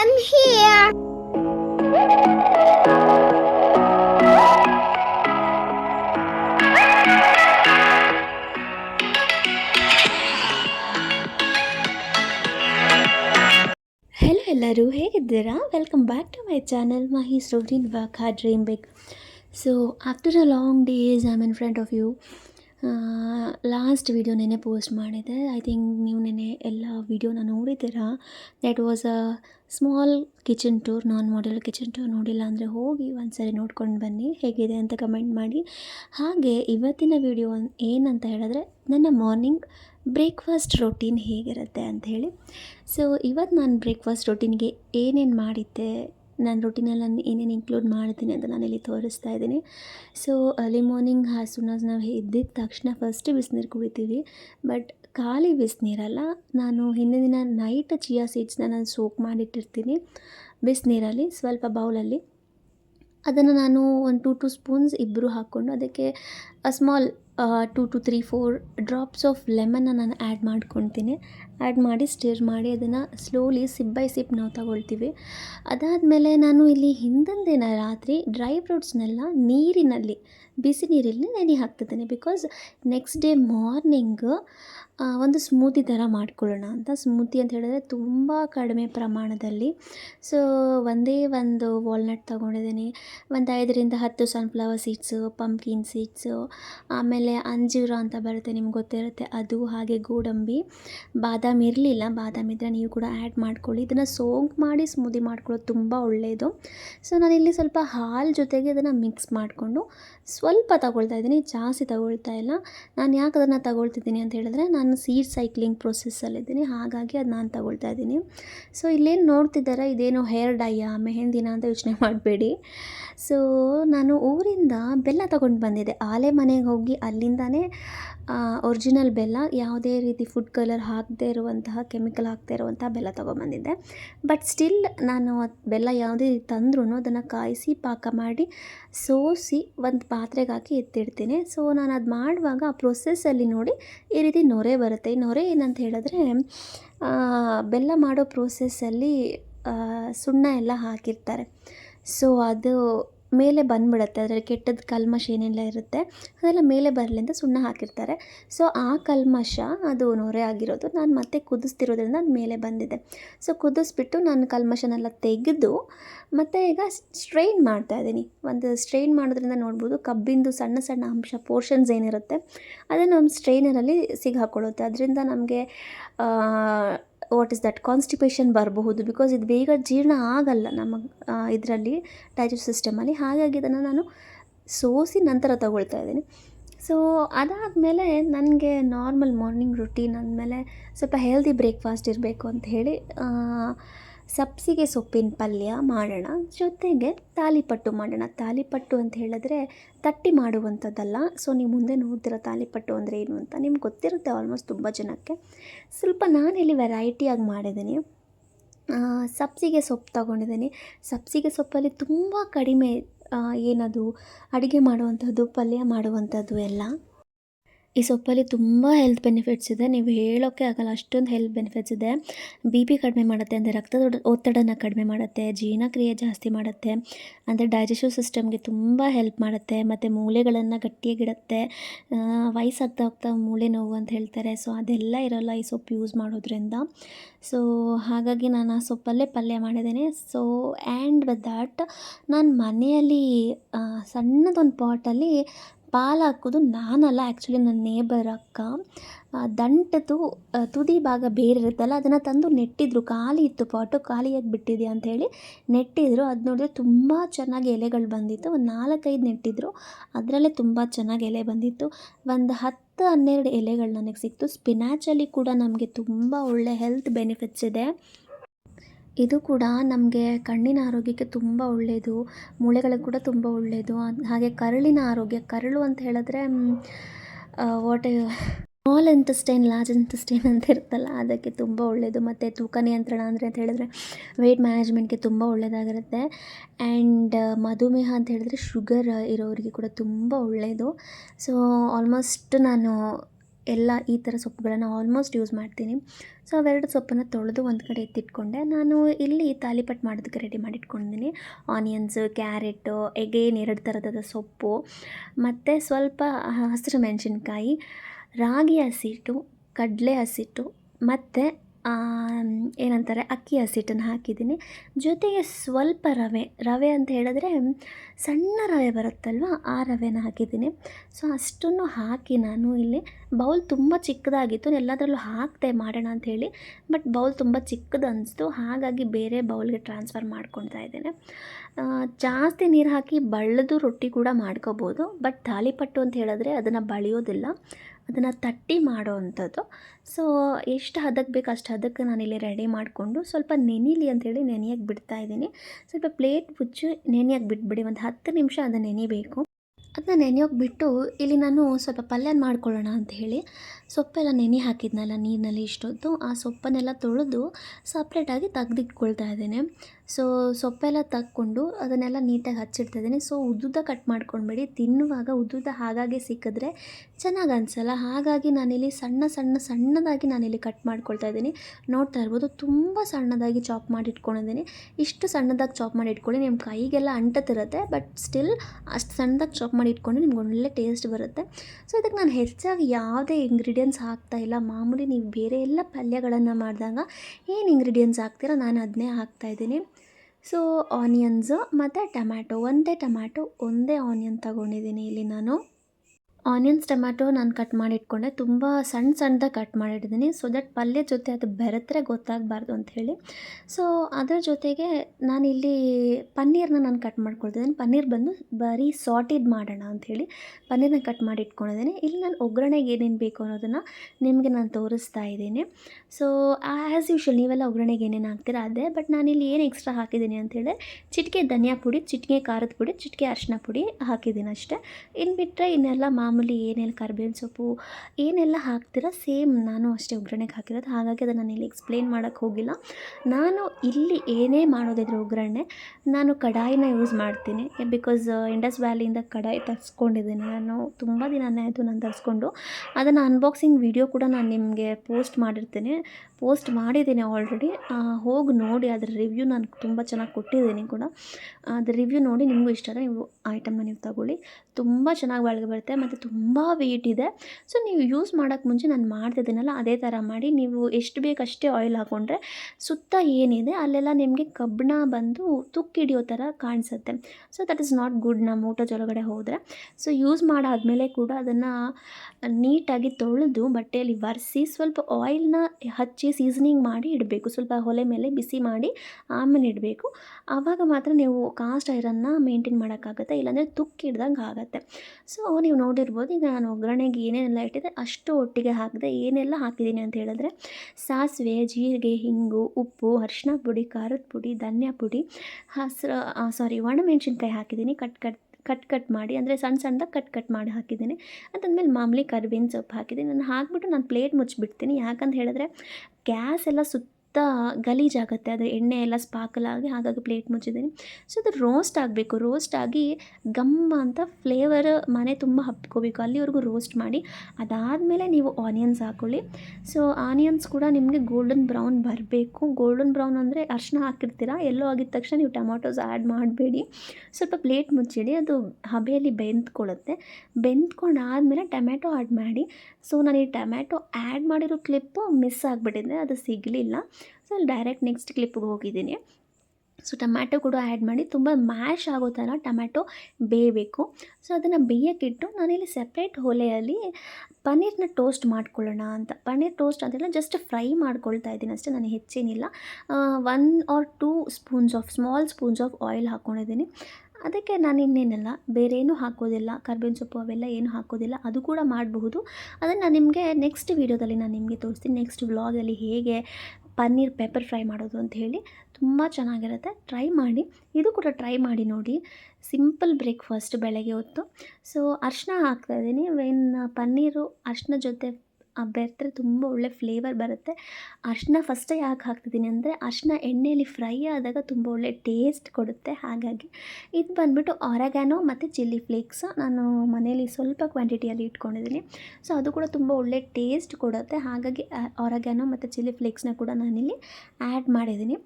I'm here. Hello ಎಲ್ಲರೂ, ಹೇಗಿದ್ದೀರಾ? Welcome back to my channel Mahi ಸ್ಟೋರಿನ್ work ಹಾ dream big so after a long days I am in front of you last video ನೆನೆ post ಮಾಡಿದೆ. I think ನೀವು ನೆನೆ ಎಲ್ಲ ವೀಡಿಯೋನ ನೋಡಿದ್ದೀರಾ? That was a small kitchen tour non model kitchen tour ನೋಡಿಲ್ಲ ಅಂದರೆ ಹೋಗಿ ಒಂದು ಸರಿ ನೋಡ್ಕೊಂಡು ಬನ್ನಿ. ಹೇಗಿದೆ ಅಂತ ಕಮೆಂಟ್ ಮಾಡಿ. ಹಾಗೆ ಇವತ್ತಿನ ವಿಡಿಯೋ ಏನಂತ ಹೇಳಿದ್ರೆ, ನನ್ನ ಮಾರ್ನಿಂಗ್ ಬ್ರೇಕ್ಫಾಸ್ಟ್ ರೊಟೀನ್ ಹೇಗಿರುತ್ತೆ ಅಂತ ಹೇಳಿ. ಸೊ ಇವತ್ತು ನಾನು ಬ್ರೇಕ್ಫಾಸ್ಟ್ ರೊಟೀನ್ಗೆ ಏನೇನು ಮಾಡಿದ್ದೆ? ನನ್ನ ರೊಟೀನಲ್ಲಿ ನಾನು ಏನೇನು ಇನ್ಕ್ಲೂಡ್ ಮಾಡ್ತೀನಿ ಅಂತ ನಾನು ಇಲ್ಲಿ ತೋರಿಸ್ತಾ ಇದ್ದೀನಿ. ಸೊ ಅರ್ಲಿ ಮಾರ್ನಿಂಗ್ ಆಸ್ ನಾವು ಎದ್ದಿದ ತಕ್ಷಣ ಫಸ್ಟ್ ಬಿಸಿನೀರು ಕುಡಿತೀವಿ. ಬಟ್ ಖಾಲಿ ಬಿಸಿನೀರಲ್ಲ, ನಾನು ಹಿಂದಿನ ದಿನ ನೈಟ್ ಚಿಯಾ ಸೀಡ್ಸ್ನ ನಾನು ಸೋಕ್ ಮಾಡಿಟ್ಟಿರ್ತೀನಿ. ಬಿಸಿನೀರಲ್ಲಿ, ಸ್ವಲ್ಪ ಬೌಲಲ್ಲಿ. ಅದನ್ನು ನಾನು ಒಂದು ಟೂ ಟು ಸ್ಪೂನ್ಸ್ ಇಬ್ಬರು ಹಾಕ್ಕೊಂಡು ಅದಕ್ಕೆ small two to three four drops of ಲೆಮನ್ನ ನಾನು ಆ್ಯಡ್ ಮಾಡ್ಕೊತೀನಿ. ಆ್ಯಡ್ ಮಾಡಿ ಸ್ಟಿರ್ ಮಾಡಿ ಅದನ್ನು ಸ್ಲೋಲಿ ಸಿಪ್ ಬೈ ಸಿಪ್ ನಾವು ತಗೊಳ್ತೀವಿ. ಅದಾದಮೇಲೆ ನಾನು ಇಲ್ಲಿ ಹಿಂದಿನ ದಿನ ರಾತ್ರಿ ಡ್ರೈ ಫ್ರೂಟ್ಸ್ನೆಲ್ಲ ನೀರಿನಲ್ಲಿ ಬಿಸಿ ನೀರಲ್ಲಿ ನೆನೆ ಹಾಕ್ತಿದ್ದೀನಿ ಬಿಕಾಸ್ ನೆಕ್ಸ್ಟ್ ಡೇ ಮಾರ್ನಿಂಗ್ ಒಂದು ಸ್ಮೂತಿ ಥರ ಮಾಡ್ಕೊಳ್ಳೋಣ ಅಂತ. ಸ್ಮೂತಿ ಅಂತ ಹೇಳಿದ್ರೆ ತುಂಬ ಕಡಿಮೆ ಪ್ರಮಾಣದಲ್ಲಿ. ಸೊ ಒಂದೇ ಒಂದು ವಾಲ್ನಟ್ ತೊಗೊಂಡಿದ್ದೀನಿ. ಒಂದು ಐದರಿಂದ ಹತ್ತು ಸನ್ಫ್ಲವರ್ ಸೀಡ್ಸು ಪಂಪ್ಕಿನ್ ಸೀಡ್ಸು ಆಮೇಲೆ ಅಂಜೂರ ಅಂತ ಬರುತ್ತೆ ನಿಮ್ಗೆ ಗೊತ್ತಿರುತ್ತೆ. ಅದು ಹಾಗೆ ಗೋಡಂಬಿ, ಬಾದಾಮಿ ಇರಲಿಲ್ಲ. ಬಾದಾಮಿ ಇದ್ದರೆ ನೀವು ಕೂಡ ಆ್ಯಡ್ ಮಾಡ್ಕೊಳ್ಳಿ. ಇದನ್ನು ಸೋಂಕ್ ಮಾಡಿ ಸ್ಮೂದಿ ಮಾಡ್ಕೊಳ್ಳೋದು ತುಂಬ ಒಳ್ಳೆಯದು ಸೊ ನಾನಿಲ್ಲಿ ಸ್ವಲ್ಪ ಹಾಲು ಜೊತೆಗೆ ಇದನ್ನು ಮಿಕ್ಸ್ ಮಾಡಿಕೊಂಡು ಸ್ವಲ್ಪ ತಗೊಳ್ತಾ ಇದ್ದೀನಿ, ಜಾಸ್ತಿ ತಗೊಳ್ತಾ ಇಲ್ಲ. ನಾನು ಯಾಕೆ ಅದನ್ನು ತಗೊಳ್ತಿದ್ದೀನಿ ಅಂತ ಹೇಳಿದ್ರೆ, ನಾನು ಸೀಡ್ ಸೈಕ್ಲಿಂಗ್ ಪ್ರೊಸೆಸ್ಸಲ್ಲಿದ್ದೀನಿ ಹಾಗಾಗಿ ಅದು ನಾನು ತಗೊಳ್ತಾ ಇದ್ದೀನಿ. ಸೊ ಇಲ್ಲೇನು ನೋಡ್ತಿದ್ದಾರೆ ಇದೇನು ಹೇರ್ ಡೈಯಾ ಮೆಹಂದಿನ ಅಂತ ಯೋಚನೆ ಮಾಡಬೇಡಿ. ಸೊ ನಾನು ಊರಿಂದ ಬೆಲ್ಲ ತಗೊಂಡು ಬಂದಿದ್ದೆ. ಆಲೆ ಮನೆಗೆ ಹೋಗಿ ಅಲ್ಲಿಂದಾನೇ ಒರಿಜಿನಲ್ ಬೆಲ್ಲ, ಯಾವುದೇ ರೀತಿ ಫುಡ್ ಕಲರ್ ಹಾಕದೇ ಇರುವಂತಹ ಕೆಮಿಕಲ್ ಹಾಕದೇ ಇರುವಂತಹ ಬೆಲ್ಲ ತೊಗೊಂಬಂದಿದ್ದೆ. ಬಟ್ ಸ್ಟಿಲ್ ನಾನು ಬೆಲ್ಲ ಯಾವುದೇ ತಂದ್ರೂ ಅದನ್ನು ಕಾಯಿಸಿ, ಪಾಕ ಮಾಡಿ ಸೋಸಿ ಒಂದು ಪಾತ್ರೆಗೆ ಹಾಕಿ ಎತ್ತಿಡ್ತೀನಿ. ಸೊ ನಾನು ಅದು ಮಾಡುವಾಗ ಆ ಪ್ರೊಸೆಸ್ಸಲ್ಲಿ ನೋಡಿ ಈ ರೀತಿ ನೊರೆ ಬರುತ್ತೆ. ಈ ನೊರೆ ಏನಂತ ಹೇಳಿದ್ರೆ ಬೆಲ್ಲ ಮಾಡೋ ಪ್ರೋಸೆಸ್ಸಲ್ಲಿ ಸುಣ್ಣ ಎಲ್ಲ ಹಾಕಿರ್ತಾರೆ. ಸೊ ಅದು ಮೇಲೆ ಬಂದ್ಬಿಡುತ್ತೆ, ಅದರಲ್ಲಿ ಕೆಟ್ಟದ್ದು ಕಲ್ಮಶ ಏನೆಲ್ಲ ಇರುತ್ತೆ, ಅದೆಲ್ಲ ಮೇಲೆ ಬರಲಿ ಅಂತ ಸುಣ್ಣ ಹಾಕಿರ್ತಾರೆ. ಸೊ ಆ ಕಲ್ಮಶ ಅದು ನೊರೆ ಆಗಿರೋದು. ನಾನು ಮತ್ತೆ ಕುದಿಸ್ತಿರೋದ್ರಿಂದ ಅದು ಮೇಲೆ ಬಂದಿದೆ. ಸೊ ಕುದಿಸ್ಬಿಟ್ಟು ನಾನು ಕಲ್ಮಶನೆಲ್ಲ ತೆಗೆದು ಮತ್ತು ಈಗ ಸ್ಟ್ರೈನ್ ಮಾಡ್ತಾ ಇದ್ದೀನಿ. ಒಂದು ಸ್ಟ್ರೈನ್ ಮಾಡೋದ್ರಿಂದ ನೋಡ್ಬೋದು ಕಬ್ಬಿಂದು ಸಣ್ಣ ಸಣ್ಣ ಅಂಶ ಪೋರ್ಷನ್ಸ್ ಏನಿರುತ್ತೆ, ಅದನ್ನು ನಮ್ಮ ಸ್ಟ್ರೈನರಲ್ಲಿ ಸಿಗಾಕೊಳ್ಳುತ್ತೆ ಅದರಿಂದ ನಮಗೆ ವಾಟ್ ಇಸ್ ದಟ್ ಕಾನ್ಸ್ಟಿಪೇಷನ್ ಬರಬಹುದು? ಬಿಕಾಸ್ ಇದು ಬೇಗ ಜೀರ್ಣ ಆಗಲ್ಲ ನಮ್ಮ ಇದರಲ್ಲಿ ಡೈಜೆಸ್ಟ್ ಸಿಸ್ಟಮಲ್ಲಿ ಹಾಗಾಗಿ ಇದನ್ನು ನಾನು ಸೋಸಿ ನಂತರ ತಗೊಳ್ತಾ ಇದ್ದೀನಿ. ಸೊ ಅದಾದಮೇಲೆ ನನಗೆ ನಾರ್ಮಲ್ ಮಾರ್ನಿಂಗ್ ರುಟೀನ್ ಅಂದಮೇಲೆ ಸ್ವಲ್ಪ ಹೆಲ್ದಿ ಬ್ರೇಕ್ಫಾಸ್ಟ್ ಇರಬೇಕು ಅಂತ ಹೇಳಿ ಸಬ್ಸಿಗೆ ಸೊಪ್ಪಿನ ಪಲ್ಯ ಮಾಡೋಣ, ಜೊತೆಗೆ ತಾಲಿಪಟ್ಟು ಮಾಡೋಣ. ತಾಲಿಪಟ್ಟು ಅಂತ ಹೇಳಿದ್ರೆ ತಟ್ಟಿ ಮಾಡುವಂಥದ್ದಲ್ಲ. ಸೊ, ನೀವು ಮುಂದೆ ನೋಡ್ತಿರೋ ತಾಲಿಪಟ್ಟು ಅಂದರೆ ಏನು ಅಂತ ನಿಮ್ಗೆ ಗೊತ್ತಿರುತ್ತೆ ಆಲ್ಮೋಸ್ಟ್ ತುಂಬ ಜನಕ್ಕೆ. ಸ್ವಲ್ಪ ನಾನಿಲ್ಲಿ ವೆರೈಟಿಯಾಗಿ ಮಾಡಿದ್ದೀನಿ. ಸಬ್ಸಿಗೆ ಸೊಪ್ಪು ತಗೊಂಡಿದ್ದೀನಿ. ಸಬ್ಸಿಗೆ ಸೊಪ್ಪಲ್ಲಿ ತುಂಬ ಕಡಿಮೆ ಏನದು, ಅಡುಗೆ ಮಾಡುವಂಥದ್ದು, ಪಲ್ಯ ಮಾಡುವಂಥದ್ದು ಎಲ್ಲ. ಈ ಸೊಪ್ಪಲ್ಲಿ ತುಂಬ ಹೆಲ್ತ್ ಬೆನಿಫಿಟ್ಸ್ ಇದೆ. ನೀವು ಹೇಳೋಕ್ಕೆ ಆಗಲ್ಲ, ಅಷ್ಟೊಂದು ಹೆಲ್ತ್ ಬೆನಿಫಿಟ್ಸ್ ಇದೆ. ಬಿ ಪಿ ಕಡಿಮೆ ಮಾಡುತ್ತೆ ಅಂದರೆ ರಕ್ತದ ಒತ್ತಡನ ಕಡಿಮೆ ಮಾಡುತ್ತೆ, ಜೀರ್ಣಕ್ರಿಯೆ ಜಾಸ್ತಿ ಮಾಡುತ್ತೆ, ಅಂದರೆ ಡೈಜೆಸ್ಟಿವ್ ಸಿಸ್ಟಮ್ಗೆ ತುಂಬ ಹೆಲ್ಪ್ ಮಾಡುತ್ತೆ, ಮತ್ತು ಮೂಳೆಗಳನ್ನು ಗಟ್ಟಿಯಾಗಿಡುತ್ತೆ ವಯಸ್ಸಾಗ್ತಾ ಹೋಗ್ತಾ ಮೂಳೆ ನೋವು ಅಂತ ಹೇಳ್ತಾರೆ. ಸೊ ಅದೆಲ್ಲ ಇರೋಲ್ಲ ಈ ಸೊಪ್ಪು ಯೂಸ್ ಮಾಡೋದ್ರಿಂದ. ಸೊ ಹಾಗಾಗಿ ನಾನು ಆ ಸೊಪ್ಪಲ್ಲೇ ಪಲ್ಯ ಮಾಡಿದ್ದೇನೆ. ಸೊ ಆ್ಯಂಡ್ ವಿತ್ ದ್ಯಾಟ್ ನಾನು ಮನೆಯಲ್ಲಿ ಸಣ್ಣದೊಂದು ಪಾಟಲ್ಲಿ ಪಾಲು ಹಾಕೋದು ನಾನಲ್ಲ ಆ್ಯಕ್ಚುಲಿ ನನ್ನ ನೇಬರ್ ಅಕ್ಕ. ದಂಟದು ತುದಿ ಭಾಗ ಬೇರೆ ಇರುತ್ತಲ್ಲ ಅದನ್ನು ತಂದು ನೆಟ್ಟಿದ್ರು. ಖಾಲಿ ಇತ್ತು ಪಾಟು ಖಾಲಿಯಾಗಿ ಬಿಟ್ಟಿದೆಯಾ ಅಂಥೇಳಿ ನೆಟ್ಟಿದ್ರು. ಅದು ನೋಡಿದ್ರೆ ತುಂಬ ಚೆನ್ನಾಗಿ ಎಲೆಗಳು ಬಂದಿತ್ತು. ಒಂದು ನಾಲ್ಕೈದು ನೆಟ್ಟಿದ್ರು. ಅದರಲ್ಲೇ ತುಂಬ ಚೆನ್ನಾಗಿ ಎಲೆ ಬಂದಿತ್ತು. ಒಂದು ಹತ್ತು ಹನ್ನೆರಡು ಎಲೆಗಳು ನನಗೆ ಸಿಕ್ತು. ಸ್ಪಿನಾಚಲ್ಲಿ ಕೂಡ ನಮಗೆ ತುಂಬ ಒಳ್ಳೆ ಹೆಲ್ತ್ ಬೆನಿಫಿಟ್ಸ್ ಇದೆ. ಇದು ಕೂಡ ನಮಗೆ ಕಣ್ಣಿನ ಆರೋಗ್ಯಕ್ಕೆ ತುಂಬ ಒಳ್ಳೆಯದು ಮೂಳೆಗಳಿಗೆ ಕೂಡ ತುಂಬ ಒಳ್ಳೆಯದು ಹಾಗೆ ಕರುಳಿನ ಆರೋಗ್ಯ, ಕರಳು ಅಂತ ಹೇಳಿದ್ರೆ what small intestine large intestine ಅಂತ ಇರುತ್ತಲ್ಲ, ಅದಕ್ಕೆ ತುಂಬ ಒಳ್ಳೆಯದು ಮತ್ತು ತೂಕ ನಿಯಂತ್ರಣ ಅಂದರೆ ಅಂತ ಹೇಳಿದ್ರೆ ವೆಯ್ಟ್ ಮ್ಯಾನೇಜ್ಮೆಂಟ್ಗೆ ತುಂಬ ಒಳ್ಳೆಯದಾಗಿರುತ್ತೆ ಆ್ಯಂಡ್ ಮಧುಮೇಹ ಅಂತ ಹೇಳಿದ್ರೆ ಶುಗರ್ ಇರೋರಿಗೆ ಕೂಡ ತುಂಬ ಒಳ್ಳೆಯದು ಸೊ ಆಲ್ಮೋಸ್ಟ್ ನಾನು ಎಲ್ಲ ಈ ಥರ ಸೊಪ್ಪುಗಳನ್ನು ಆಲ್ಮೋಸ್ಟ್ ಯೂಸ್ ಮಾಡ್ತೀನಿ. ಸೊ ಅವೆರಡು ಸೊಪ್ಪನ್ನು ತೊಳೆದು ಒಂದು ಕಡೆ ಎತ್ತಿಟ್ಕೊಂಡೆ. ನಾನು ಇಲ್ಲಿ ತಾಲಿಪಟ್ಟು ಮಾಡೋದಕ್ಕೆ ರೆಡಿ ಮಾಡಿಟ್ಕೊಂಡಿದ್ದೀನಿ. ಆನಿಯನ್ಸು ಕ್ಯಾರೆಟು ಎಗೇನ್ ಎರಡು ಥರದ ಸೊಪ್ಪು. ಮತ್ತು ಸ್ವಲ್ಪ ಹಸಿರು ಮೆಣಸಿನ್ಕಾಯಿ, ರಾಗಿ ಹಸಿಟ್ಟು, ಕಡಲೆ ಹಸಿಟ್ಟು, ಮತ್ತು ಏನಂತಾರೆ, ಅಕ್ಕಿ ಹಸಿಟ್ಟನ್ನು ಹಾಕಿದ್ದೀನಿ. ಜೊತೆಗೆ ಸ್ವಲ್ಪ ರವೆ ರವೆ ಅಂತ ಹೇಳಿದ್ರೆ ಸಣ್ಣ ರವೆ ಬರುತ್ತಲ್ವ, ಆ ರವೆನ ಹಾಕಿದ್ದೀನಿ. ಸೊ, ಅಷ್ಟನ್ನು ಹಾಕಿ ನಾನು ಇಲ್ಲಿ, ಬೌಲ್ ತುಂಬ ಚಿಕ್ಕದಾಗಿತ್ತು ಎಲ್ಲದರಲ್ಲೂ ಹಾಕಿದೆ ಮಾಡೋಣ ಅಂಥೇಳಿ ಬಟ್ ಬೌಲ್ ತುಂಬ ಚಿಕ್ಕದು ಅನಿಸ್ತು. ಹಾಗಾಗಿ ಬೇರೆ ಬೌಲ್ಗೆ ಟ್ರಾನ್ಸ್ಫರ್ ಮಾಡ್ಕೊಳ್ತಾ ಇದ್ದೇನೆ. ಜಾಸ್ತಿ ನೀರು ಹಾಕಿ ಬಳ್ದು ರೊಟ್ಟಿ ಕೂಡ ಮಾಡ್ಕೋಬೋದು, ಬಟ್ ತಾಲಿಪಟ್ಟು ಅಂತ ಹೇಳಿದ್ರೆ ಅದನ್ನು ಬಳಿಯೋದಿಲ್ಲ. ಅದನ್ನು ತಟ್ಟಿ ಮಾಡೋ ಅಂಥದ್ದು ಸೊ ಎಷ್ಟು ಹದಕ್ಕೆ ಬೇಕು ಅಷ್ಟು ಹದಕ್ಕೆ ನಾನಿಲ್ಲಿ ರೆಡಿ ಮಾಡಿಕೊಂಡು ಸ್ವಲ್ಪ ನೆನೀಲಿ ಅಂಥೇಳಿ ಬಿಡ್ತಾ ಇದ್ದೀನಿ. ಸ್ವಲ್ಪ ಪ್ಲೇಟ್ ಮುಚ್ಚಿ ನೆನೆಯಕ್ಕೆ ಬಿಟ್ಬಿಡಿ. ಒಂದು ಹತ್ತು ನಿಮಿಷ ಅದು ನೆನಿಬೇಕು. ಅದನ್ನ ನೆನೆಯೋಕೆ ಬಿಟ್ಟು ಇಲ್ಲಿ ನಾನು ಸ್ವಲ್ಪ ಪಲ್ಯ ಮಾಡ್ಕೊಳ್ಳೋಣ ಅಂತ ಹೇಳಿ ಸೊಪ್ಪೆಲ್ಲ ನೆನೆ ಹಾಕಿದ್ನಲ್ಲ ನೀರಿನಲ್ಲಿ ಇಷ್ಟೊತ್ತು. ಆ ಸೊಪ್ಪನ್ನೆಲ್ಲ ತೊಳೆದು ಸಪ್ರೇಟಾಗಿ ತೆಗೆದಿಟ್ಕೊಳ್ತಾ ಇದ್ದೇನೆ. ಸೊ ಸೊಪ್ಪೆಲ್ಲ ತಕ್ಕೊಂಡು ಅದನ್ನೆಲ್ಲ ನೀಟಾಗಿ ಹಚ್ಚಿಡ್ತಾ ಇದ್ದೀನಿ ಸೊ ಉದ್ದುದ್ದ ಕಟ್ ಮಾಡ್ಕೊಳ್ಬೇಡಿ. ತಿನ್ನುವಾಗ ಉದ್ದುದ್ದ ಹಾಗಾಗಿ ಸಿಕ್ಕಿದ್ರೆ ಚೆನ್ನಾಗಿ ಅನಿಸಲ್ಲ. ಹಾಗಾಗಿ ನಾನಿಲ್ಲಿ ಸಣ್ಣ ಸಣ್ಣ, ಸಣ್ಣದಾಗಿ ನಾನಿಲ್ಲಿ ಕಟ್ ಮಾಡ್ಕೊಳ್ತಾ ಇದ್ದೀನಿ. ನೋಡ್ತಾ ಇರ್ಬೋದು, ತುಂಬ ಸಣ್ಣದಾಗಿ ಚಾಪ್ ಮಾಡಿ ಇಟ್ಕೊಂಡಿದ್ದೀನಿ ಇಷ್ಟು ಸಣ್ಣದಾಗಿ ಚಾಪ್ ಮಾಡಿ ಇಟ್ಕೊಳ್ಳಿ ನಿಮ್ಮ ಕೈಗೆಲ್ಲ ಅಂಟತಿರುತ್ತೆ ಬಟ್ ಸ್ಟಿಲ್ ಅಷ್ಟು ಸಣ್ಣದಾಗಿ ಚಾಪ್ ಮಾಡಿ ಇಟ್ಕೊಂಡು ನಿಮ್ಗೆ ಒಳ್ಳೆ ಟೇಸ್ಟ್ ಬರುತ್ತೆ. ಸೊ ಇದಕ್ಕೆ ನಾನು ಹೆಚ್ಚಾಗಿ ಯಾವುದೇ ಇಂಗ್ರೀಡಿಯೆಂಟ್ಸ್ ಹಾಕ್ತಾ ಇಲ್ಲ. ಮಾಮೂಲಿ ನೀವು ಬೇರೆ ಎಲ್ಲ ಪಲ್ಯಗಳನ್ನು ಮಾಡಿದಾಗ ಏನು ಇಂಗ್ರೀಡಿಯೆಂಟ್ಸ್ ಹಾಕ್ತೀರಾ, ನಾನು ಅದನ್ನೇ ಹಾಕ್ತಾಯಿದ್ದೀನಿ ಸೊ ಆನಿಯನ್ಸು ಮತ್ತು ಟೊಮ್ಯಾಟೊ ಒಂದೇ ಟೊಮ್ಯಾಟೊ ಒಂದೇ ಆನಿಯನ್ ತಗೊಂಡಿದ್ದೀನಿ ಇಲ್ಲಿ ನಾನು. ಆನಿಯನ್ಸ್, ಟೊಮ್ಯಾಟೊ ನಾನು ಕಟ್ ಮಾಡಿಟ್ಕೊಂಡೆ. ತುಂಬ ಸಣ್ಣ ಸಣ್ಣದಾಗಿ ಕಟ್ ಮಾಡಿಟ್ಟಿದ್ದೀನಿ ಸೊ ದಟ್ ಪಲ್ಯ ಜೊತೆ ಅದು ಬೆರೆತ್ರೆ ಗೊತ್ತಾಗಬಾರ್ದು ಅಂಥೇಳಿ ಸೊ ಅದರ ಜೊತೆಗೆ ನಾನಿಲ್ಲಿ ಪನ್ನೀರನ್ನ ನಾನು ಕಟ್ ಮಾಡ್ಕೊಳ್ತಿದ್ದೀನಿ ಪನ್ನೀರ್ ಬಂದು ಬರೀ ಸಾಟಿಡ್ ಮಾಡೋಣ ಅಂಥೇಳಿ ಪನ್ನೀರನ್ನ ಕಟ್ ಮಾಡಿ ಇಟ್ಕೊಂಡಿದ್ದೀನಿ ಇಲ್ಲಿ ನಾನು ಒಗ್ಗರಣೆಗೆ ಏನೇನು ಬೇಕು ಅನ್ನೋದನ್ನು ನಿಮಗೆ ನಾನು ತೋರಿಸ್ತಾ ಇದ್ದೀನಿ. ಸೊ ಆ್ಯಸ್ ಯೂಶ್ವಲ್ ನೀವೆಲ್ಲ ಒಗ್ಗರಣೆಗೆ ಏನೇನು ಹಾಕ್ತೀರಾ ಅದೇ. ಬಟ್ ನಾನಿಲ್ಲಿ ಏನು ಎಕ್ಸ್ಟ್ರಾ ಹಾಕಿದ್ದೀನಿ ಅಂಥೇಳಿ ಚಿಟಿಕೆ ಧನಿಯಾ ಪುಡಿ, ಚಿಟಿಕೆ ಖಾರದ ಪುಡಿ, ಚಿಟಿಕೆ ಅರಿಶಿನ ಪುಡಿ ಹಾಕಿದ್ದೀನಿ ಅಷ್ಟೇ. ಇನ್ನು ಬಿಟ್ಟರೆ ಇನ್ನೆಲ್ಲ ಮಾಮೂಲಿ ಏನೆಲ್ಲ ಕರ್ಬೇವಿನ ಸೊಪ್ಪು ಏನೆಲ್ಲ ಹಾಕ್ತೀರ, ಸೇಮ್ ನಾನು ಅಷ್ಟೇ ಒಗ್ಗರಣೆಗೆ ಹಾಕಿರೋದು. ಹಾಗಾಗಿ ಅದನ್ನು ನಾನು ಇಲ್ಲಿ ಎಕ್ಸ್ಪ್ಲೇನ್ ಮಾಡೋಕ್ಕೆ ಹೋಗಿಲ್ಲ. ನಾನು ಇಲ್ಲಿ ಏನೇ ಮಾಡೋದಿದ್ರೆ ಒಗ್ಗರಣೆ, ನಾನು ಕಡಾಯಿನ ಯೂಸ್ ಮಾಡ್ತೀನಿ. ಬಿಕಾಸ್ ಇಂಡಸ್ ವ್ಯಾಲಿಯಿಂದ ಕಡಾಯಿ ತರಿಸ್ಕೊಂಡಿದ್ದೀನಿ. ನಾನು ತುಂಬ ದಿನ ಆಯಿತು ನಾನು ತರಿಸ್ಕೊಂಡು. ಅದನ್ನು ಅನ್ಬಾಕ್ಸಿಂಗ್ ವಿಡಿಯೋ ಕೂಡ ನಾನು ನಿಮಗೆ ಪೋಸ್ಟ್ ಮಾಡಿರ್ತೀನಿ. ಪೋಸ್ಟ್ ಮಾಡಿದ್ದೀನಿ ಆಲ್ರೆಡಿ ಹೋಗಿ ನೋಡಿ, ಅದರ ರಿವ್ಯೂ ನಾನು ತುಂಬ ಚೆನ್ನಾಗಿ ಕೊಟ್ಟಿದ್ದೀನಿ ಕೂಡ. ಅದ್ರ ರಿವ್ಯೂ ನೋಡಿ ನಿಮಗೂ ಇಷ್ಟ ಆದರೆ ನೀವು ಐಟಮ್ನ ನೀವು ತಗೊಳ್ಳಿ. ತುಂಬ ಚೆನ್ನಾಗಿ ಬಾಳಿಗೆ ಬರುತ್ತೆ, ಮತ್ತು ತುಂಬ ವೆಯ್ಟ್ ಇದೆ. ಸೊ ನೀವು ಯೂಸ್ ಮಾಡೋಕ್ಕೆ ಮುಂಚೆ ನಾನು ಮಾಡ್ತಿದ್ದೀನಲ್ಲ ಅದೇ ಥರ ಮಾಡಿ, ನೀವು ಎಷ್ಟು ಬೇಕು ಅಷ್ಟೇ ಆಯಿಲ್ ಹಾಕ್ಕೊಂಡ್ರೆ ಸುತ್ತ ಏನಿದೆ, ಅಲ್ಲೆಲ್ಲ ನಿಮಗೆ ಕಬ್ಬಣ ಬಂದು ತುಕ್ಕಿಡಿಯೋ ಥರ ಕಾಣಿಸುತ್ತೆ. So that is not good ನಮ್ಮ ಊಟ ಒಳಗಡೆ ಹೋದರೆ. ಸೊ ಯೂಸ್ ಮಾಡಾದಮೇಲೆ ಕೂಡ ಅದನ್ನು ನೀಟಾಗಿ ತೊಳೆದು ಬಟ್ಟೆಯಲ್ಲಿ ಒರೆಸಿ, ಸ್ವಲ್ಪ ಆಯಿಲ್ನ ಹಚ್ಚಿ ಸೀಸನಿಂಗ್ ಮಾಡಿ ಇಡಬೇಕು. ಸ್ವಲ್ಪ ಹೊಲೆ ಮೇಲೆ ಬಿಸಿ ಮಾಡಿ ಆಮೇಲೆ ಇಡಬೇಕು. ಆವಾಗ ಮಾತ್ರ ನೀವು ಕಾಸ್ಟ್ ಐರನ್ನ ಮೇಂಟೈನ್ ಮಾಡೋಕ್ಕಾಗುತ್ತೆ ಇಲ್ಲಾಂದರೆ ತುಕ್ಕು ಹಿಡ್ದಂಗೆ ಆಗುತ್ತೆ. ಸೊ ನೀವು ನೋಡಿರ್ಬೋದು, ಈಗ ನಾನು ಒಗ್ಗರಣೆಗೆ ಏನೇನೆಲ್ಲ ಇಟ್ಟಿದೆ ಅಷ್ಟು ಒಟ್ಟಿಗೆ ಹಾಕಿದೆ ಏನೆಲ್ಲ ಹಾಕಿದ್ದೀನಿ ಅಂತ ಹೇಳಿದ್ರೆ, ಸಾಸಿವೆ, ಜೀರಿಗೆ, ಹಿಂಗು, ಉಪ್ಪು ಅರಿಶಿನ ಪುಡಿ, ಖಾರದ ಪುಡಿ, ಧನಿಯಾ ಪುಡಿ, ಹಸಿರು ಸಾರಿ ಒಣಮೆಣಸಿನ್ಕಾಯಿ ಹಾಕಿದ್ದೀನಿ. ಕಟ್ ಕಟ್ ಕಟ್ ಕಟ್ ಮಾಡಿ, ಅಂದರೆ ಸಣ್ಣ ಸಣ್ಣದಾಗಿ ಕಟ್ ಕಟ್ ಮಾಡಿ ಹಾಕಿದ್ದೀನಿ. ಅದಾದಮೇಲೆ ಮಾಮೂಲಿ ಕರಿಬೇವಿನ ಸೊಪ್ಪು ಹಾಕಿದ್ದೀನಿ. ನಾನು ಹಾಕಿಬಿಟ್ಟು, ನಾನು ಪ್ಲೇಟ್ ಮುಚ್ಚಿಬಿಡ್ತೀನಿ. ಯಾಕಂತ ಹೇಳಿದ್ರೆ, ಗ್ಯಾಸ್ ಎಲ್ಲ ಸುತ್ತ ಗಲೀಜಾಗುತ್ತೆ ಅದು ಎಣ್ಣೆ ಎಲ್ಲ ಸ್ಪಾರ್ಕಲ್ ಆಗಿ ಹಾಗಾಗಿ ಪ್ಲೇಟ್ ಮುಚ್ಚಿದ್ದೀನಿ. ಸೊ, ಅದು ರೋಸ್ಟ್ ಆಗಬೇಕು. ರೋಸ್ಟ್ ಆಗಿ ಗಮ್ಮ ಅಂತ ಫ್ಲೇವರ್ ಮನೆ ತುಂಬ ಹಬ್ಕೋಬೇಕು ಅಲ್ಲಿವರೆಗೂ ರೋಸ್ಟ್ ಮಾಡಿ, ಅದಾದಮೇಲೆ ನೀವು ಆನಿಯನ್ಸ್ ಹಾಕ್ಕೊಳ್ಳಿ ಸೊ, ಆನಿಯನ್ಸ್ ಕೂಡ ನಿಮಗೆ ಗೋಲ್ಡನ್ ಬ್ರೌನ್ ಬರಬೇಕು. ಗೋಲ್ಡನ್ ಬ್ರೌನ್ ಅಂದರೆ ಅರ್ಶಿನ ಹಾಕಿರ್ತೀರ? ಎಲ್ಲೋ ಆಗಿದ ತಕ್ಷಣ ನೀವು ಟೊಮ್ಯಾಟೋಸ್ ಆ್ಯಡ್ ಮಾಡಬೇಡಿ. ಸ್ವಲ್ಪ ಪ್ಲೇಟ್ ಮುಚ್ಚಿಡಿ. ಅದು ಹಬೆಯಲ್ಲಿ ಬೆಂದ್ಕೊಳ್ಳುತ್ತೆ. ಬೆಂದ್ಕೊಂಡಾದಮೇಲೆ ಟೊಮ್ಯಾಟೊ ಆ್ಯಡ್ ಮಾಡಿ. ಸೊ, ನಾನು ಈ ಟೊಮ್ಯಾಟೊ ಆ್ಯಡ್ ಮಾಡಿರೋ ಕ್ಲಿಪ್ಪು ಮಿಸ್ ಆಗಿಬಿಟ್ಟಿದೆ. ಅದು ಸಿಗಲಿಲ್ಲ. ಸೊ ಅಲ್ಲಿ ಡೈರೆಕ್ಟ್ ನೆಕ್ಸ್ಟ್ ಕ್ಲಿಪ್ಪಿಗೆ ಹೋಗಿದ್ದೀನಿ. ಸೊ ಟೊಮ್ಯಾಟೊ ಕೂಡ ಆ್ಯಡ್ ಮಾಡಿ ತುಂಬ ಮ್ಯಾಶ್ ಆಗೋ ಥರ ಟೊಮ್ಯಾಟೊ ಬೇಯಬೇಕು. ಸೊ ಅದನ್ನು ಬೇಯೋಕ್ಕಿಟ್ಟು ನಾನಿಲ್ಲಿ ಸಪ್ರೇಟ್ ಒಲೆಯಲ್ಲಿ ಪನ್ನೀರ್ನ ಟೋಸ್ಟ್ ಮಾಡ್ಕೊಳ್ಳೋಣ ಅಂತ. ಪನ್ನೀರ್ ಟೋಸ್ಟ್ ಅಂತೆಲ್ಲ ಜಸ್ಟ್ ಫ್ರೈ ಮಾಡ್ಕೊಳ್ತಾ ಇದ್ದೀನಿ ಅಷ್ಟೇ, ನಾನು ಹೆಚ್ಚೇನಿಲ್ಲ. One or two spoons of small spoons of oil ಹಾಕ್ಕೊಂಡಿದ್ದೀನಿ ಅದಕ್ಕೆ ನಾನು ಇನ್ನೇನಲ್ಲ ಬೇರೆ ಹಾಕೋದಿಲ್ಲ. ಕರ್ಬೇವಿನ ಸೊಪ್ಪು ಅವೆಲ್ಲ ಏನು ಹಾಕೋದಿಲ್ಲ. ಅದು ಕೂಡ ಮಾಡಬಹುದು. ಅದನ್ನು ನಿಮಗೆ ನೆಕ್ಸ್ಟ್ ವೀಡಿಯೋದಲ್ಲಿ ನಾನು ನಿಮಗೆ ತೋರಿಸ್ತೀನಿ. ನೆಕ್ಸ್ಟ್ ವ್ಲಾಗಲ್ಲಿ ಹೇಗೆ ಪನ್ನೀರ್ ಪೆಪ್ಪರ್ ಫ್ರೈ ಮಾಡೋದು ಅಂತ ಹೇಳಿ ತುಂಬ ಚೆನ್ನಾಗಿರುತ್ತೆ. ಟ್ರೈ ಮಾಡಿ, ಇದು ಕೂಡ ಟ್ರೈ ಮಾಡಿ ನೋಡಿ. ಸಿಂಪಲ್ ಬ್ರೇಕ್ಫಾಸ್ಟ್ ಬೆಳಗ್ಗೆ ಹೊತ್ತು. ಸೊ ಅರಿಶಿನ ಹಾಕ್ತಾಯಿದ್ದೀನಿ ವೆನ್ ಪನ್ನೀರು ಅರ್ಶಿನ ಜೊತೆ ಆ ಬೆರೆತ್ರೆ ತುಂಬ ಒಳ್ಳೆ ಫ್ಲೇವರ್ ಬರುತ್ತೆ. ಅರಿಶಿನ ಫಸ್ಟೇ ಯಾಕೆ ಹಾಕ್ತಿದ್ದೀನಿ ಅಂದರೆ ಅರಿಶಿನ ಎಣ್ಣೆಯಲ್ಲಿ ಫ್ರೈ ಆದಾಗ ತುಂಬ ಒಳ್ಳೆ ಟೇಸ್ಟ್ ಕೊಡುತ್ತೆ. ಹಾಗಾಗಿ ಇದು ಬಂದುಬಿಟ್ಟು ಆರಗ್ಯಾನೋ ಮತ್ತು ಚಿಲ್ಲಿ ಫ್ಲೇಕ್ಸ್ ನಾನು ಮನೆಯಲ್ಲಿ ಸ್ವಲ್ಪ ಕ್ವಾಂಟಿಟಿಯಲ್ಲಿ ಇಟ್ಕೊಂಡಿದ್ದೀನಿ. ಸೊ ಅದು ಕೂಡ ತುಂಬ ಒಳ್ಳೆ ಟೇಸ್ಟ್ ಕೊಡುತ್ತೆ. ಹಾಗಾಗಿ ಆರಗ್ಯಾನೋ ಮತ್ತು ಚಿಲ್ಲಿ ಫ್ಲೇಕ್ಸ್ನ ಕೂಡ ನಾನಿಲ್ಲಿ ಆ್ಯಡ್ ಮಾಡಿದ್ದೀನಿ.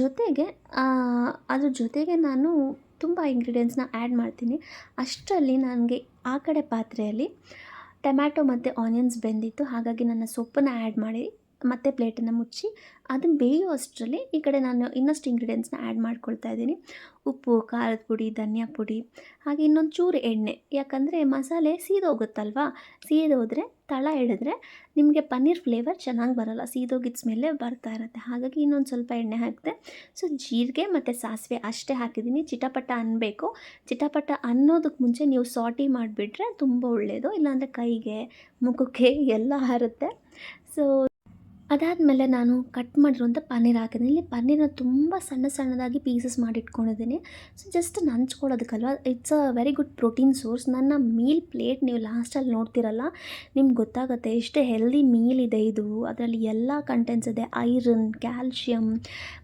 ಜೊತೆಗೆ ಅದ್ರ ಜೊತೆಗೆ ನಾನು ತುಂಬ ಇಂಗ್ರೀಡಿಯೆಂಟ್ಸ್ನ ಆ್ಯಡ್ ಮಾಡ್ತೀನಿ. ಅಷ್ಟರಲ್ಲಿ ನನಗೆ ಆ ಕಡೆ ಪಾತ್ರೆಯಲ್ಲಿ ಟೊಮ್ಯಾಟೊ ಮತ್ತು ಆನಿಯನ್ಸ್ ಬೆಂದಿತ್ತು. ಹಾಗಾಗಿ ನನ್ನ ಸೊಪ್ಪನ್ನು ಆ್ಯಡ್ ಮಾಡಿ ಮತ್ತೆ ಪ್ಲೇಟನ್ನು ಮುಚ್ಚಿ ಅದನ್ನು ಬೇಯೋ ಅಷ್ಟರಲ್ಲಿ ಈ ಕಡೆ ನಾನು ಇನ್ನಷ್ಟು ಇಂಗ್ರೀಡಿಯೆಂಟ್ಸ್ನ ಆ್ಯಡ್ ಮಾಡ್ಕೊಳ್ತಾ ಇದ್ದೀನಿ. ಉಪ್ಪು, ಖಾರದ ಪುಡಿ, ಧನಿಯಾ ಪುಡಿ, ಹಾಗೆ ಇನ್ನೊಂದು ಚೂರು ಎಣ್ಣೆ. ಯಾಕಂದರೆ ಮಸಾಲೆ ಸೀದೋಗುತ್ತಲ್ವಾ? ಸೀದೋದ್ರೆ ತಳ ಎಳೆದ್ರೆ ನಿಮಗೆ ಪನ್ನೀರ್ ಫ್ಲೇವರ್ ಚೆನ್ನಾಗಿ ಬರೋಲ್ಲ, ಸೀದೋಗಿದ್ದ ಮೇಲೆ ಬರ್ತಾ ಇರುತ್ತೆ. ಹಾಗಾಗಿ ಇನ್ನೊಂದು ಸ್ವಲ್ಪ ಎಣ್ಣೆ ಹಾಕಿದೆ ಸೊ ಜೀರಿಗೆ ಮತ್ತು ಸಾಸಿವೆ ಅಷ್ಟೇ ಹಾಕಿದ್ದೀನಿ. ಚಿಟಪಟ ಅನ್ನಬೇಕು ಚಿಟಪಟ ಅನ್ನೋದಕ್ಕೆ ಮುಂಚೆ ನೀವು ಸಾಟಿ ಮಾಡಿಬಿಟ್ರೆ ತುಂಬ ಒಳ್ಳೆಯದು ಇಲ್ಲಾಂದರೆ ಕೈಗೆ, ಮುಖಕ್ಕೆ ಎಲ್ಲ ಹಾರುತ್ತೆ. ಸೊ ಅದಾದಮೇಲೆ ನಾನು ಕಟ್ ಮಾಡಿರುವಂಥ ಪನ್ನೀರ್ ಹಾಕಿದ್ದೀನಿ. ಇಲ್ಲಿ ಪನ್ನೀರ್ನ ತುಂಬ ಸಣ್ಣ ಸಣ್ಣದಾಗಿ ಪೀಸಸ್ ಮಾಡಿಟ್ಕೊಂಡಿದ್ದೀನಿ. So just ನಂಚ್ಕೊಳ್ಳೋದಕ್ಕಲ್ವ? It's a very good protein source ನನ್ನ ಮೀಲ್ ಪ್ಲೇಟ್ ನೀವು ಲಾಸ್ಟಲ್ಲಿ ನೋಡ್ತಿರಲ್ಲ, ನಿಮ್ಗೆ ಗೊತ್ತಾಗುತ್ತೆ ಎಷ್ಟು ಹೆಲ್ದಿ ಮೀಲ್ ಇದೆ ಇದು. ಅದರಲ್ಲಿ ಎಲ್ಲ ಕಂಟೆಂಟ್ಸ್ ಇದೆ. ಐರನ್ ಕ್ಯಾಲ್ಶಿಯಮ್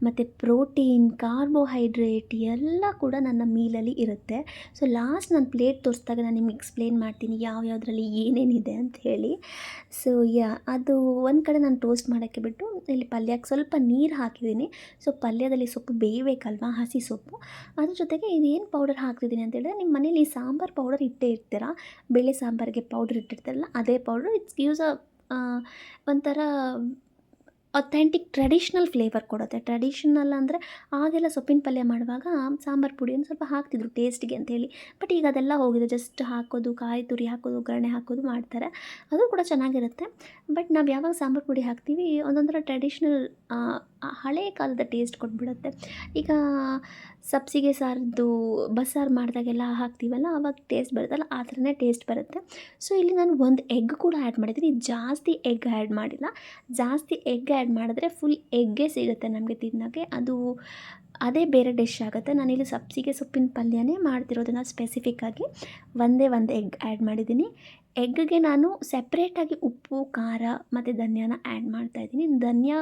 ಮತ್ತು ಪ್ರೋಟೀನ್ ಕಾರ್ಬೋಹೈಡ್ರೇಟ್ ಎಲ್ಲ ಕೂಡ ನನ್ನ ಮೀಲಲ್ಲಿ ಇರುತ್ತೆ. ಸೊ ಲಾಸ್ಟ್ ನಾನು ಪ್ಲೇಟ್ ತೋರಿಸಿದಾಗ ನಾನು ನಿಮ್ಗೆ ಎಕ್ಸ್ಪ್ಲೇನ್ ಮಾಡ್ತೀನಿ ಯಾವ ಏನೇನಿದೆ ಅಂತ ಹೇಳಿ. ಸೊ ಯಾ ಅದು ಒಂದು ಕಡೆ ನಾನು ಟೋಸ್ಟ್ ಮಾಡೋಕ್ಕೆ ಬಿಟ್ಟು ಇಲ್ಲಿ ಪಲ್ಯಕ್ಕೆ ಸ್ವಲ್ಪ ನೀರು ಹಾಕಿದ್ದೀನಿ. ಸೊ ಪಲ್ಯದಲ್ಲಿ ಸೊಪ್ಪು ಬೇಯಬೇಕಲ್ವಾ? ಹಸಿ ಸೊಪ್ಪು. ಅದ್ರ ಜೊತೆಗೆ ಇದೇನು ಪೌಡರ್ ಹಾಕ್ತಿದ್ದೀನಿ ಅಂತ ಹೇಳಿದ್ರೆ ನಿಮ್ಮ ಮನೇಲಿ ಸಾಂಬಾರು ಪೌಡರ್ ಇಟ್ಟೇ ಇರ್ತೀರಾ ಬೇಳೆ ಸಾಂಬಾರಿಗೆ ಪೌಡರ್ ಇಟ್ಟಿರ್ತಾರಲ್ಲ, ಅದೇ ಪೌಡರ್ ಇಟ್ಸ್ ಯೂಸ್ ಅ ಒಂಥರ ಅಥೆಂಟಿಕ್ ಟ್ರೆಡಿಷ್ನಲ್ ಫ್ಲೇವರ್ ಕೊಡುತ್ತೆ. ಟ್ರೆಡಿಷ್ನಲ್ ಅಂದರೆ ಆಗೆಲ್ಲ ಸೊಪ್ಪಿನ ಪಲ್ಯ ಮಾಡುವಾಗ ಸಾಂಬಾರು ಪುಡಿಯನ್ನು ಸ್ವಲ್ಪ ಹಾಕ್ತಿದ್ರು ಟೇಸ್ಟಿಗೆ ಅಂತೇಳಿ. ಬಟ್ ಈಗ ಅದೆಲ್ಲ ಹೋಗಿದೆ. ಜಸ್ಟ್ ಹಾಕೋದು, ಕಾಯಿ ತುರಿ ಹಾಕೋದು, ಒಗ್ಗರಣೆ ಹಾಕೋದು ಮಾಡ್ತಾರೆ. ಅದು ಕೂಡ ಚೆನ್ನಾಗಿರುತ್ತೆ. ಬಟ್ ನಾವು ಯಾವಾಗ ಸಾಂಬಾರು ಪುಡಿ ಹಾಕ್ತೀವಿ ಒಂದೊಂಥರ ಟ್ರೆಡಿಷ್ನಲ್ ಹಳೆಯ ಕಾಲದ ಟೇಸ್ಟ್ ಕೊಟ್ಬಿಡುತ್ತೆ. ಈಗ ಸಬ್ಸಿಗೆ ಸಾರದ್ದು ಬಸ್ಸಾರು ಮಾಡಿದಾಗೆಲ್ಲ ಹಾಕ್ತೀವಲ್ಲ ಆವಾಗ ಟೇಸ್ಟ್ ಬರುತ್ತಲ್ಲ, ಆ ಥರನೇ ಟೇಸ್ಟ್ ಬರುತ್ತೆ. ಸೊ ಇಲ್ಲಿ ನಾನು ಒಂದು ಎಗ್ ಕೂಡ ಆ್ಯಡ್ ಮಾಡಿದ್ದೀನಿ. ಜಾಸ್ತಿ ಎಗ್ ಆ್ಯಡ್ ಮಾಡಿಲ್ಲ. ಜಾಸ್ತಿ ಎಗ್ ಆ್ಯಡ್ ಮಾಡಿದ್ರೆ ಫುಲ್ ಎಗ್ಗೇ ಸಿಗುತ್ತೆ ನಮಗೆ ತಿನ್ನೋಕ್ಕೆ ಅದು ಅದೇ ಬೇರೆ ಡಿಶ್ ಆಗುತ್ತೆ. ನಾನಿಲ್ಲಿ ಸಬ್ಸಿಗೆ ಸೊಪ್ಪಿನ ಪಲ್ಯನೇ ಮಾಡ್ತಿರೋದನ್ನು ಸ್ಪೆಸಿಫಿಕ್ಕಾಗಿ ಒಂದೇ ಒಂದು ಎಗ್ ಆ್ಯಡ್ ಮಾಡಿದ್ದೀನಿ. ಎಗ್ಗೆ ನಾನು ಸಪ್ರೇಟಾಗಿ ಉಪ್ಪು, ಖಾರ ಮತ್ತು ಧನಿಯಾನ ಆ್ಯಡ್ ಮಾಡ್ತಾಯಿದ್ದೀನಿ ಧನಿಯಾ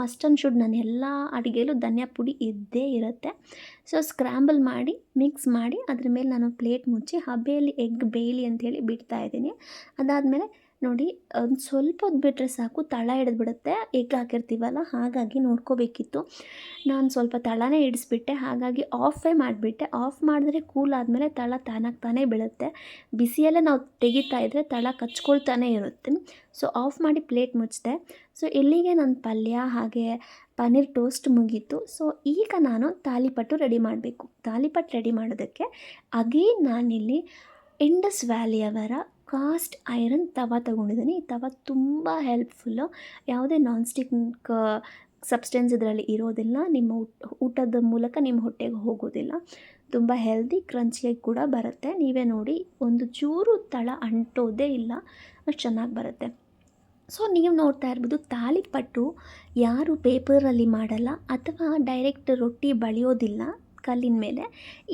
ಮಸ್ಟ್ ಆ್ಯಂಡ್ ಶುಡ್ ನಾನು ಎಲ್ಲ ಅಡುಗೆಯಲ್ಲೂ ಧನಿಯಾ ಪುಡಿ ಇದ್ದೇ ಇರುತ್ತೆ. ಸೊ ಸ್ಕ್ರ್ಯಾಂಬಲ್ ಮಾಡಿ ಮಿಕ್ಸ್ ಮಾಡಿ, ಅದ್ರ ಮೇಲೆ ನಾನು ಪ್ಲೇಟ್ ಮುಚ್ಚಿ, ಹಬೆಯಲ್ಲಿ ಎಗ್ ಬೇಯಲಿ ಅಂಥೇಳಿ ಬಿಡ್ತಾ ಇದ್ದೀನಿ. ಅದಾದಮೇಲೆ ನೋಡಿ ಒಂದು ಸ್ವಲ್ಪ ಹೊತ್ತು ಬಿಟ್ಟರೆ ಸಾಕು, ತಳ ಹಿಡಿದ್ಬಿಡುತ್ತೆ. ಎಗ್ ಹಾಕಿರ್ತೀವಲ್ಲ, ಹಾಗಾಗಿ ನೋಡ್ಕೋಬೇಕಿತ್ತು. ನಾನು ಸ್ವಲ್ಪ ತಳನೇ ಹಿಡಿಸ್ಬಿಟ್ಟೆ, ಹಾಗಾಗಿ ಆಫೇ ಮಾಡಿಬಿಟ್ಟೆ. ಆಫ್ ಮಾಡಿದ್ರೆ ಕೂಲ್ ಆದಮೇಲೆ ತಳ ತಾನಾಗಿ ತಾನೇ ಬೀಳುತ್ತೆ. ಬಿಸಿಯಲ್ಲೇ ನಾವು ತೆಗಿತಾ ಇದ್ದರೆ ತಳ ಕಚ್ಕೊಳ್ತಾನೆ ಇರುತ್ತೆ. ಸೊ, ಆಫ್ ಮಾಡಿ ಪ್ಲೇಟ್ ಮುಚ್ಚಿದೆ ಸೊ, ಇಲ್ಲಿಗೆ ನನ್ನ ಪಲ್ಯ, ಹಾಗೆ ಪನ್ನೀರ್ ಟೋಸ್ಟ್ ಮುಗೀತು. ಸೊ, ಈಗ ನಾನು ತಾಲಿಪಟ್ಟು ರೆಡಿ ಮಾಡಬೇಕು. ತಾಲಿಪಟ್ಟು ರೆಡಿ ಮಾಡೋದಕ್ಕೆ, ಅಗೇನ್ ನಾನಿಲ್ಲಿ ಇಂಡಸ್ ವ್ಯಾಲಿಯವರ ಕಾಸ್ಟ್ ಐರನ್ ತವ ತೊಗೊಂಡಿದ್ದೀನಿ. ಈ ತವ ತುಂಬ ಹೆಲ್ಪ್ಫುಲ್ಲು ಯಾವುದೇ ನಾನ್ ಸ್ಟಿಕ್ ಸಬ್ಸ್ಟೆನ್ಸ್ ಇದರಲ್ಲಿ ಇರೋದಿಲ್ಲ. ನಿಮ್ಮ ಊಟ, ಊಟದ ಮೂಲಕ ನಿಮ್ಮ ಹೊಟ್ಟೆಗೆ ಹೋಗೋದಿಲ್ಲ. ತುಂಬ ಹೆಲ್ದಿ ಕ್ರಂಚಿಯಾಗಿ ಕೂಡ ಬರುತ್ತೆ. ನೀವೇ ನೋಡಿ, ಒಂದು ಚೂರು ತಳ ಅಂಟೋದೇ ಇಲ್ಲ. ಅಷ್ಟು ಚೆನ್ನಾಗಿ ಬರುತ್ತೆ. ಸೊ ನೀವು ನೋಡ್ತಾ ಇರ್ಬೋದು ತಾಲಿಪಟ್ಟು ಯಾರು ಪೇಪರಲ್ಲಿ ಮಾಡಲ್ಲ ಅಥವಾ ಡೈರೆಕ್ಟ್ ರೊಟ್ಟಿ ಬಳಿಯೋದಿಲ್ಲ. ಕಲ್ಲಿನ ಮೇಲೆ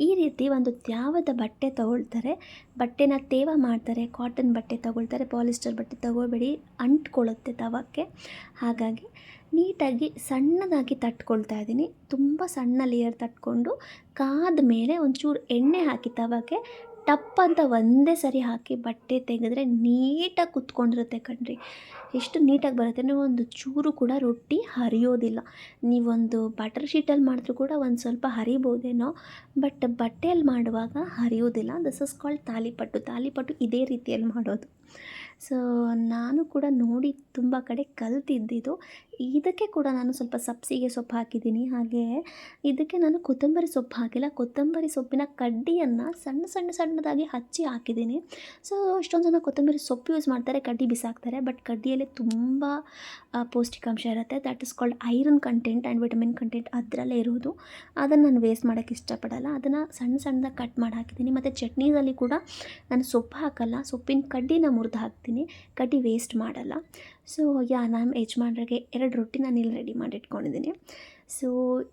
ಈ ರೀತಿ ಒಂದು ತ್ಯಾವದ ಬಟ್ಟೆ ತಗೊಳ್ತಾರೆ. ಬಟ್ಟೆನ ತೇವ ಮಾಡ್ತಾರೆ ಕಾಟನ್ ಬಟ್ಟೆ ತಗೊಳ್ತಾರೆ ಪಾಲಿಸ್ಟರ್ ಬಟ್ಟೆ ತಗೋಬೇಡಿ ಅಂಟ್ಕೊಳ್ಳುತ್ತೆ ತವಕ್ಕೆ. ಹಾಗಾಗಿ ನೀಟಾಗಿ ಸಣ್ಣದಾಗಿ ತಟ್ಕೊಳ್ತಾ ಇದ್ದೀನಿ. ತುಂಬ ಸಣ್ಣ ಲೇಯರ್ ತಟ್ಕೊಂಡು ಕಾದ ಮೇಲೆ ಒಂಚೂರು ಎಣ್ಣೆ ಹಾಕಿ ತವಕ್ಕೆ ಟಪ್ ಅಂತ ಒಂದೇ ಸರಿ ಹಾಕಿ ಬಟ್ಟೆ ತೆಗೆದ್ರೆ ನೀಟಾಗಿ ಕುತ್ಕೊಂಡಿರುತ್ತೆ ಕಣ್ರಿ. ಎಷ್ಟು ನೀಟಾಗಿ ಬರುತ್ತೆ. ನೀವು ಒಂದು ಚೂರು ಕೂಡ ರೊಟ್ಟಿ ಹರಿಯೋದಿಲ್ಲ. ನೀವೊಂದು ಬಟರ್ ಶೀಟಲ್ಲಿ ಮಾಡಿದ್ರೂ ಕೂಡ ಒಂದು ಸ್ವಲ್ಪ ಹರಿಬೋದೇನೋ ಬಟ್ ಬಟ್ಟೆಯಲ್ಲಿ ಮಾಡುವಾಗ ಹರಿಯೋದಿಲ್ಲ. This is called thalipattu. ತಾಲಿಪಟ್ಟು ಇದೇ ರೀತಿಯಲ್ಲಿ ಮಾಡೋದು. ಸೊ ನಾನು ಕೂಡ ನೋಡಿ ತುಂಬ ಕಡೆ ಕಲ್ತಿದ್ದಿದ್ದು ಇದಕ್ಕೆ ಕೂಡ ನಾನು ಸ್ವಲ್ಪ ಸಬ್ಸಿಗೆ ಸೊಪ್ಪು ಹಾಕಿದ್ದೀನಿ. ಹಾಗೆ ಇದಕ್ಕೆ ನಾನು ಕೊತ್ತಂಬರಿ ಸೊಪ್ಪು ಹಾಕಿಲ್ಲ. ಕೊತ್ತಂಬರಿ ಸೊಪ್ಪಿನ ಕಡ್ಡಿಯನ್ನು ಸಣ್ಣ ಸಣ್ಣ ಸಣ್ಣದಾಗಿ ಹಚ್ಚಿ ಹಾಕಿದ್ದೀನಿ. ಸೊ ಇಷ್ಟೊಂದು ಜನ ಕೊತ್ತಂಬರಿ ಸೊಪ್ಪು ಯೂಸ್ ಮಾಡ್ತಾರೆ, ಕಡ್ಡಿ ಬಿಸಾಕ್ತಾರೆ ಬಟ್ ಕಡ್ಡಿಯಲ್ಲಿ ತುಂಬ ಪೌಷ್ಟಿಕಾಂಶ ಇರುತ್ತೆ. That is called iron content and vitamin content ಅದರಲ್ಲೇ ಇರೋದು. ಅದನ್ನು ನಾನು ವೇಸ್ಟ್ ಮಾಡೋಕ್ಕೆ ಇಷ್ಟಪಡಲ್ಲ. ಅದನ್ನು ಸಣ್ಣ ಸಣ್ಣದಾಗಿ ಕಟ್ ಮಾಡಿ ಹಾಕಿದ್ದೀನಿ. ಮತ್ತು ಚಟ್ನೀಸಲ್ಲಿ ಕೂಡ ನಾನು ಸೊಪ್ಪು ಹಾಕಲ್ಲ. ಸೊಪ್ಪಿನ ಕಡ್ಡಿನ ಮುರಿದು ಹಾಕ್ತೀನಿ. ಕಡ್ಡಿ ವೇಸ್ಟ್ ಮಾಡಲ್ಲ. ಸೊ, ಯಾ, ನಾನು ಯಜಮಾನ್ರಿಗೆ ಎರಡು ರೊಟ್ಟಿ ನಾನು ಇಲ್ಲಿ ರೆಡಿ ಮಾಡಿ ಇಟ್ಕೊಂಡಿದ್ದೀನಿ ಸೊ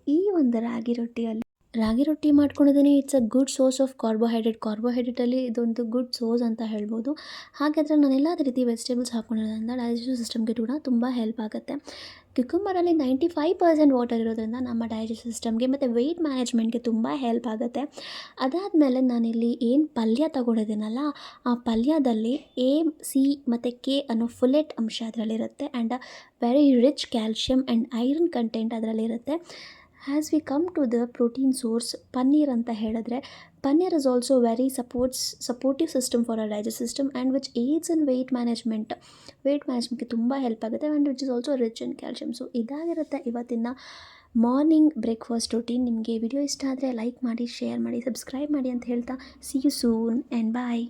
ಈ ಒಂದು ರಾಗಿ ರೊಟ್ಟಿಯಲ್ಲಿ ರಾಗಿ ರೊಟ್ಟಿ ಮಾಡ್ಕೊಂಡಿದ್ದೀನಿ. It's a good source of carbohydrate ಕಾರ್ಬೋಹೈಡ್ರೇಟಲ್ಲಿ ಇದೊಂದು ಗುಡ್ ಸೋರ್ಸ್ ಅಂತ ಹೇಳ್ಬೋದು. ಹಾಗಾದರೆ ನಾನು ಎಲ್ಲ ರೀತಿ ವೆಜಿಟೇಬಲ್ಸ್ ಹಾಕ್ಕೊಂಡಿರೋದ್ರಿಂದ ಡೈಜೆಸ್ಟಿವ್ ಸಿಸ್ಟಮ್ಗೆ ಕೂಡ ತುಂಬ ಹೆಲ್ಪ್ ಆಗುತ್ತೆ. ಕ್ಯುಕುಂಬರಲ್ಲಿ ನೈಂಟಿ ಫೈವ್ ಪರ್ಸೆಂಟ್ ವಾಟರ್ ಇರೋದ್ರಿಂದ ನಮ್ಮ ಡೈಜೆಸ್ಟಿವ್ ಸಿಸ್ಟಮ್ಗೆ ಮತ್ತು ವೆಯ್ಟ್ ಮ್ಯಾನೇಜ್ಮೆಂಟ್ಗೆ ತುಂಬ ಹೆಲ್ಪ್ ಆಗುತ್ತೆ. ಅದಾದಮೇಲೆ ನಾನಿಲ್ಲಿ ಏನು ಪಲ್ಯ ತಗೊಂಡಿದ್ದೀನಲ್ಲ, ಆ ಪಲ್ಯದಲ್ಲಿ ಎ ಸಿ ಮತ್ತು ಕೆ ಅನ್ನೋ ಫುಲೆಟ್ ಅಂಶ ಅದರಲ್ಲಿರುತ್ತೆ. And very rich calcium and iron content ಅದರಲ್ಲಿರುತ್ತೆ. As we come to the protein source paneer ಅಂತ ಹೇಳಿದ್ರೆ paneer is also very supports supportive system for a digest system and which aids in weight management weight ಮ್ಯಾನೇಜ್ಮೆಂಟ್ಗೆ ತುಂಬ help ಆಗುತ್ತೆ and which is also rich in calcium so ಇದಾಗಿರುತ್ತೆ ಇವತ್ತಿನ morning breakfast routine ನಿಮಗೆ video ಇಷ್ಟ ಆದರೆ like ಮಾಡಿ share ಮಾಡಿ subscribe ಮಾಡಿ ಅಂತ ಹೇಳ್ತಾ see you soon and bye